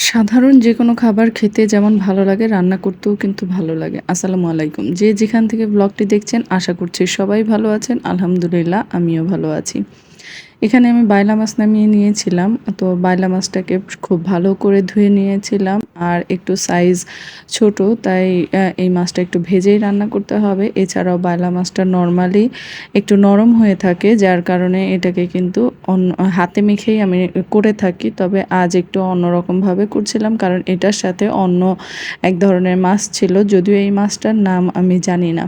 সাধারণ যে কোনো খাবার খেতে যেমন ভালো লাগে, রান্না করতেও কিন্তু ভালো লাগে। আসসালামু আলাইকুম। যে যেখান থেকে ব্লগটি দেখছেন, আশা করছি সবাই ভালো আছেন। আলহামদুলিল্লাহ, আমিও ভালো আছি। এখানে আমি বাইলা মাছ নামিয়ে নিয়েছিলাম, তো বাইলা মাছটাকে খুব ভালো করে ধুয়ে নিয়েছিলাম। আর একটু সাইজ ছোট, তাই এই মাছটা একটু ভেজেই রান্না করতে হবে। এছাড়াও বাইলা মাছটা নর্মালি একটু নরম হয়ে থাকে, যার কারণে এটাকে কিন্তু হাতে মেখেই আমি করে থাকি। তবে আজ একটু অন্যরকমভাবে করছিলাম, কারণ এটার সাথে অন্য এক ধরনের মাছ ছিল, যদিও এই মাছটার নাম আমি জানি না।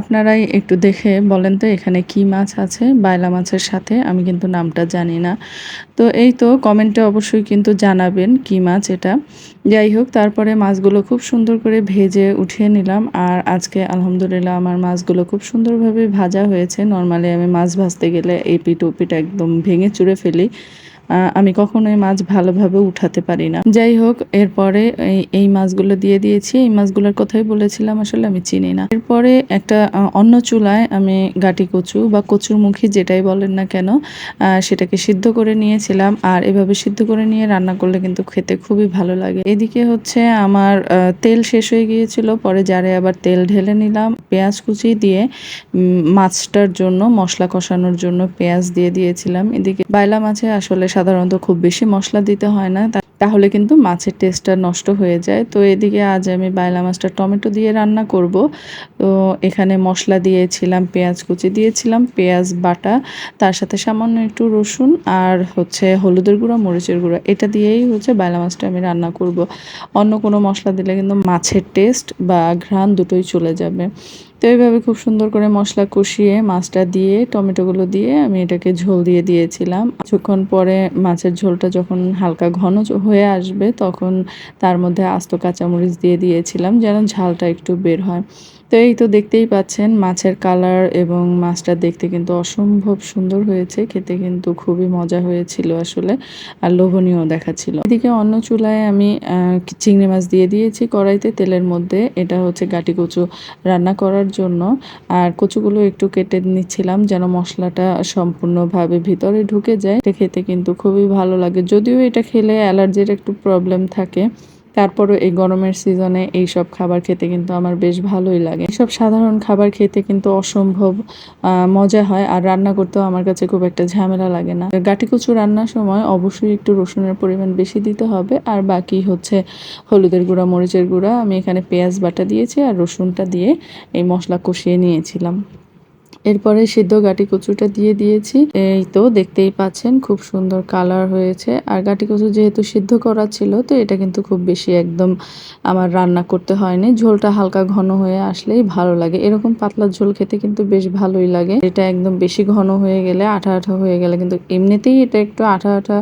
আপনারাই একটু দেখে বলেন তো, এখানে কি মাছ আছে? বাইলা মাছের সাথে আমি কিন্তু নামটা জানি না। তো এই তো কমেন্টে অবশ্যই কিন্তু জানাবেন কি মাছ এটা। যাই হোক, তারপরে মাছগুলো খুব সুন্দর করে ভেজে উঠিয়ে নিলাম। আর আজকে আলহামদুলিল্লাহ আমার মাছগুলো খুব সুন্দরভাবে ভাজা হয়েছে। নর্মালি আমি মাছ ভাজতে গেলে এই পিঠ একদম ভেঙে চুড়ে ফেলি। আমি কখনোই মাছ ভালোভাবে উঠাতে পারি না। যাই হোক, এরপরে এই মাছগুলো দিয়ে দিয়েছি। এই মাছগুলোর কথাই বলেছিলাম, আসলে আমি চিনি না। এরপরে একটা অন্য চুলায় আমি গাটি কচু বা কচুর মুখী যেটাই বলেন না কেন সেটাকে সিদ্ধ করে নিয়েছিলাম। আর এভাবে সিদ্ধ করে নিয়ে রান্না করলে কিন্তু খেতে খুবই ভালো লাগে। এদিকে হচ্ছে আমার তেল শেষ হয়ে গিয়েছিল। পরে জারে আবার তেল ঢেলে নিলাম। পেঁয়াজ কুচি দিয়ে মাছটার জন্য, মশলা কষানোর জন্য পেঁয়াজ দিয়ে দিয়েছিলাম। এদিকে বাইলা মাছে আসলে সাধারণত খুব বেশি মশলা দিতে হয় না। তাহলে কিন্তু মাছের টেস্টটা নষ্ট হয়ে যায়। তো এদিকে আজ আমি বাইলা মাছটা টমেটো দিয়ে রান্না করব। তো এখানে মশলা দিয়েছিলাম, পেঁয়াজ কুচি দিয়েছিলাম, পেঁয়াজ, বাটা, তার সাথে সামান্য একটু রসুন আর হচ্ছে হলুদের গুঁড়া, মরিচের গুঁড়া। এটা দিয়েই হচ্ছে বাইলা মাছটা আমি রান্না করব। অন্য কোনো মশলা দিলে কিন্তু মাছের টেস্ট বা ঘ্রাণ দুটোই চলে যাবে। তো এইভাবে খুব সুন্দর করে মশলা কষিয়ে, মাছটা দিয়ে, টমেটোগুলো দিয়ে আমি এটাকে ঝোল দিয়ে দিয়েছিলাম। কিছুক্ষণ পরে মাছের ঝোলটা যখন হালকা ঘন হয়ে আসবে তখন তার মধ্যে আস্ত কাঁচামরিচ দিয়ে দিয়েছিলাম যেন ঝালটা একটু বের হয়। তো এই তো দেখতেই পাচ্ছেন, মাছের কালার এবং মাছটা দেখতে কিন্তু অসম্ভব সুন্দর হয়েছে, খেতে কিন্তু খুবই মজা হয়েছিল আসলে আর লোভনীয় দেখাচ্ছিল। এদিকে অন্য চুলায় আমি চিংড়ি মাছ দিয়ে দিয়েছি কড়াইতে তেলের মধ্যে, এটা হচ্ছে গাটি কচু রান্না করার জন্য। আর কচুগুলো একটু কেটে নিচ্ছিলাম যেন মশলাটা সম্পূর্ণভাবে ভিতরে ঢুকে যায়, এটা খেতে কিন্তু খুবই ভালো লাগে, যদিও এটা খেলে অ্যালার্জির একটু প্রবলেম থাকে। তারপরও এই গরমের সিজনে এই সব খাবার খেতে কিন্তু আমার বেশ ভালোই লাগে। এসব সাধারণ খাবার খেতে কিন্তু অসম্ভব মজা হয় আর রান্না করতেও আমার কাছে খুব একটা ঝামেলা লাগে না। গাটি কচু রান্নার সময় অবশ্যই একটু রসুনের পরিমাণ বেশি দিতে হবে আর বাকি হচ্ছে হলুদের গুঁড়া, মরিচের গুঁড়া। আমি এখানে পেঁয়াজ বাটা দিয়েছি আর রসুনটা দিয়ে এই মশলা কষিয়ে নিয়েছিলাম। এরপরে সিদ্ধ গাটি কচুটা দিয়ে দিয়েছি। এই তো দেখতেই পাচ্ছেন খুব সুন্দর কালার হয়েছে। আর গাটি কচু যেহেতু সিদ্ধ করা ছিল, তো এটা কিন্তু খুব বেশি একদম আমার রান্না করতে হয়নি। ঝোলটা হালকা ঘন হয়ে আসলেই ভালো লাগে। এরকম পাতলা ঝোল খেতে কিন্তু বেশ ভালোই লাগে। এটা একদম বেশি ঘন হয়ে গেলে আঠা আঠা হয়ে গেলে কিন্তু এমনিতেই এটা একটু আঠা আঠা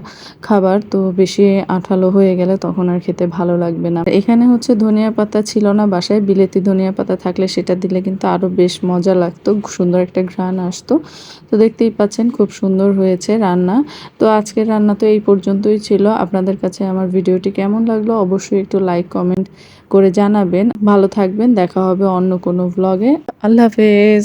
খাবার, তো বেশি আঠালো হয়ে গেলে তখন আর খেতে ভালো লাগবে না। এখানে হচ্ছে ধনিয়া পাতা ছিল না বাসায়। বিলেতি ধনিয়া পাতা থাকলে সেটা দিলে কিন্তু আরও বেশ মজা লাগতো। সুন্দর একটা ঘ্রাণ আসতো। তো দেখতেই পাচ্ছেন খুব সুন্দর হয়েছে রান্না। তো আজকের রান্না তো এই পর্যন্তই ছিল। আপনাদের কাছে আমার ভিডিওটি কেমন লাগল অবশ্যই একটু লাইক, কমেন্ট করে জানাবেন। ভালো থাকবেন, দেখা হবে অন্য কোনো ব্লগে আল্লাহ হাফেজ।